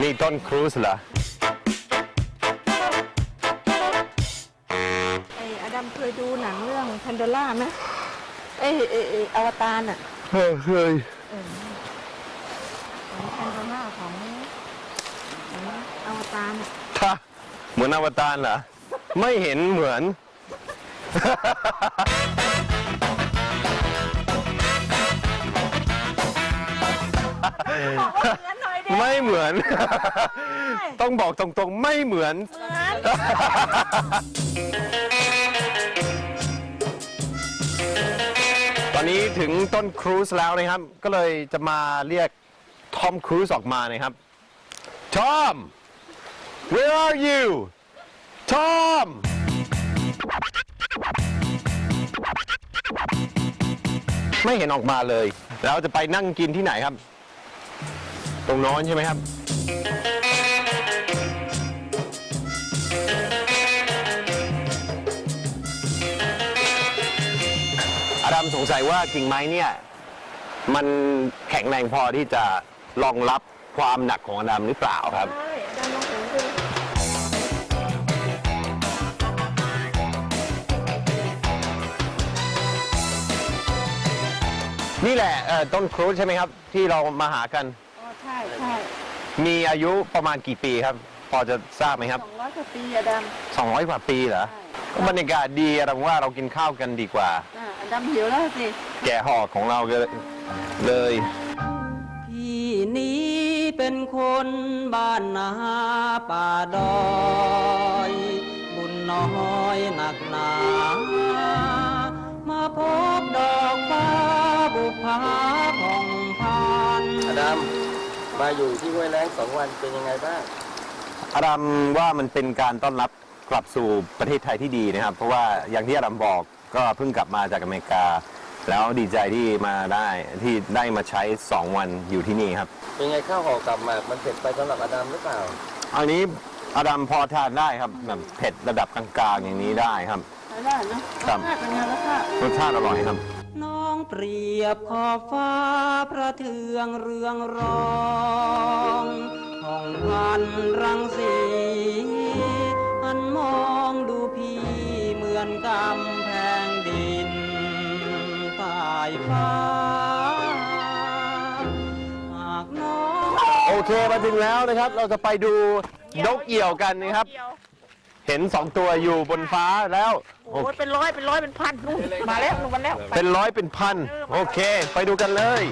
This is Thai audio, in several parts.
นี่ต้นครูสเหรอ ไออดัมเคยดูหนังเรื่องพันดอล่าไหมเอ้เอ้เอ้อวตารน่ะเออเคยพันดล่าของของอวตารน่ท่าเหมือนอวตารเหรอ ไม่เห็นเหมือน บอกว่าเหมือนหน่อยเด็ไม่เหมือน ต้องบอกตรงๆ ไม่เหมือน เหมือนตอนนี้ถึงต้นครูซแล้วนะครับ ก็เลยจะมาเรียกทอมครูซออกมานะครับ ทอม where are you ทอม ไม่เห็นออกมาเลย แล้วจะไปนั่งกินที่ไหนครับ ตรงโน้อนใช่ไหมครับ อาดัมสงสัยว่ากิ่งไม้เนี่ย มันแข็งแรงพอที่จะรองรับความหนักของอาดัมหรือเปล่าครับ ใช่อดัมลองถึงดูนี่แหละเอ่อต้นครูซใช่ไหมครับ ที่เรามาหากัน ใช่ใช่มีอายุประมาณกี่ปีครับ พอจะทราบไหมครับ สองร้อยกว่าปีอดัม200 กว่าปีเหรอใช่ก็บรรยากาศดีอาดัมว่าเรากินข้าวกันดีกว่า อะอดัมหิวแล้วสิ แกะห่อของเราเลย พี่นี้เป็นคนบ้านนาป่าดอย บุญน้อยหนักหนา อยู่ที่ห้วยแล้งสองวันเป็นยังไงบ้าง อาดัมว่ามันเป็นการต้อนรับกลับสู่ประเทศไทยที่ดีนะครับ เพราะว่าอย่างที่อาดัมบอกก็เพิ่งกลับมาจากอเมริกา แล้วดีใจที่มาได้ที่ได้มาใช้ 2 วันอยู่ที่นี่ครับ เป็นไงข้าวห่อกับหมากมันเผ็ดไปสำหรับอดัมหรือเปล่า อันนี้อาดัมพอทานได้ครับแบบเผ็ดระดับกลางๆอย่างนี้ได้ครับใช้ได้นะครับ รสชาติเป็นไงรสชาติ รสชาติอร่อยครับน้อง เปรียบขอบฟ้าพระเทืองเรืองรองห้องพันรังสีอันมองดูพี่เหมือนกำแพงดินใต้ฟ้าหากน้อง โอเคมาถึงแล้วนะครับ เราจะไปดูนกเหี่ยวกันนะครับ เห็นสองตัวอยู่บนฟ้าแล้ว โอ้ยเป็นร้อยเป็นร้อยเป็นพันนู่นมาแล้วนู่นมาแล้วไปเป็นร้อยเป็นพัน โอเค ไปดูกันเลย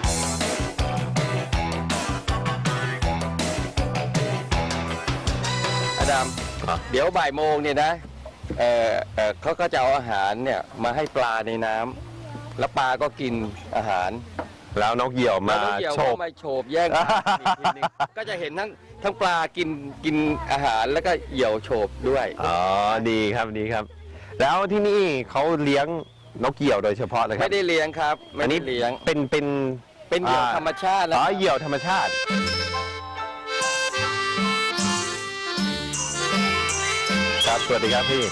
อดัมอะเดี๋ยวบ่ายโมงเนี่ยนะเอ่อเอ่อเขาก็จะเอาอาหารเนี่ยมาให้ปลาในน้ำแล้วปลาก็กินอาหาร แล้วนกเหยี่ยวมาแล้วเกี่ยวโฉก็บ มาโฉบแย่งอาหารอีกทีหนึงก็จะเห็นทั้งทั้งปลากินกินอาหารแล้วก็เหยี่ยวโฉบด้วย อ๋อ ดีครับ ดีครับ แล้วที่นี่เขาเลี้ยงนกเหยี่ยวโดยเฉพาะเลยครัไม่ได้เลี้ยงครับไม่อันได้นี้เลี้ยงเป็น เป็น เป็นเหยี่ยวธรรมชาติอ๋อแล้วเหยี่ยวธรรมชาติ ครับ สวัสดีครับพี่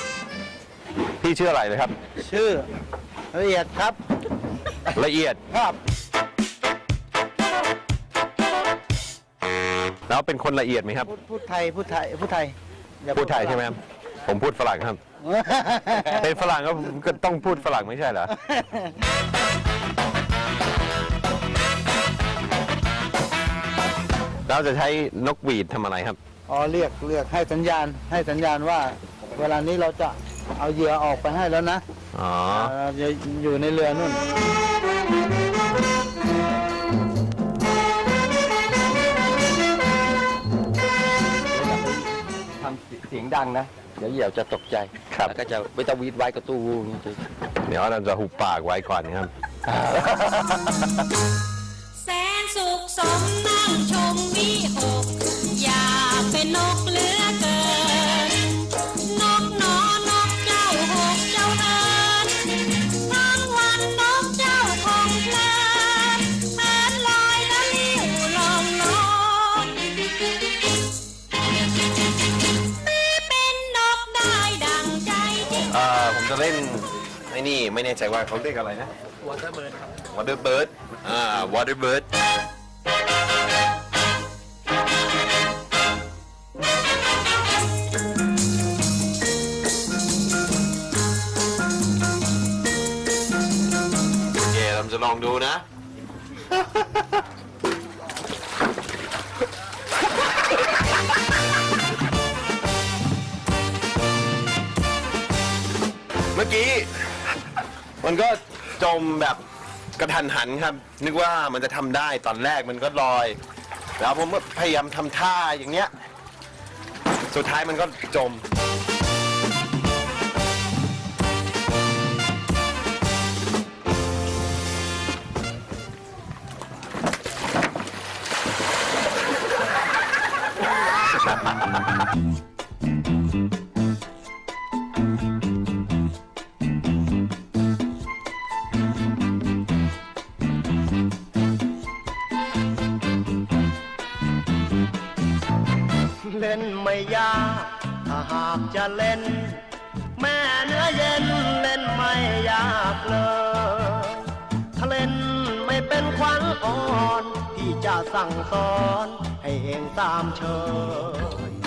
พี่ชื่ออะไรนะครับ ชื่อละเอียดครับ ละเอียด ครับ แล้วเป็นคนละเอียดไหมครับ พูดพูดไทยพูดไทยพูดไทยอย่าพูดไทยใช่ไหมครับ ผมพูดฝรั่งครับ เป็นฝรั่งก็ก็ต้องพูดฝรั่งไม่ใช่เหรอ เราจะใช้นกหวีดทำอะไรครับ อ๋อเรียกเรียกให้สัญญาณให้สัญญาณว่า เวลานี้เราจะเอาเหยื่อออกไปให้แล้วนะอ๋อเราจะอยู่ในเรือนู่น เสียงดังนะ เดี๋ยวเหยี่ยวจะตกใจ ครับ แล้วก็จะไม่ต้องวีดไว้กับตู้วูอย่างนี้ เดี๋ยวเราจะหุบปากไว้ก่อนครับ แสนสุขสม ไอ้นี่ไม่แน่ใจว่าเขาเรียกอะไรนะ Waterbird ครับ Waterbird อ่า Waterbird เดโอเคเราจะลองดูนะ เมื่อกี้ มันก็จมแบบกระทันหันครับ นึกว่ามันจะทำได้ตอนแรกมันก็ลอย แล้วผมก็พยายามทำท่าอย่างเนี้ย สุดท้ายมันก็จม เล่นไม่ยากถ้าหากจะเล่น แม่เนื้อเย็นเล่นไม่ยากเลยถ้าเล่นไม่เป็นควันอ่อน ที่จะสั่งสอนให้เองตามเชย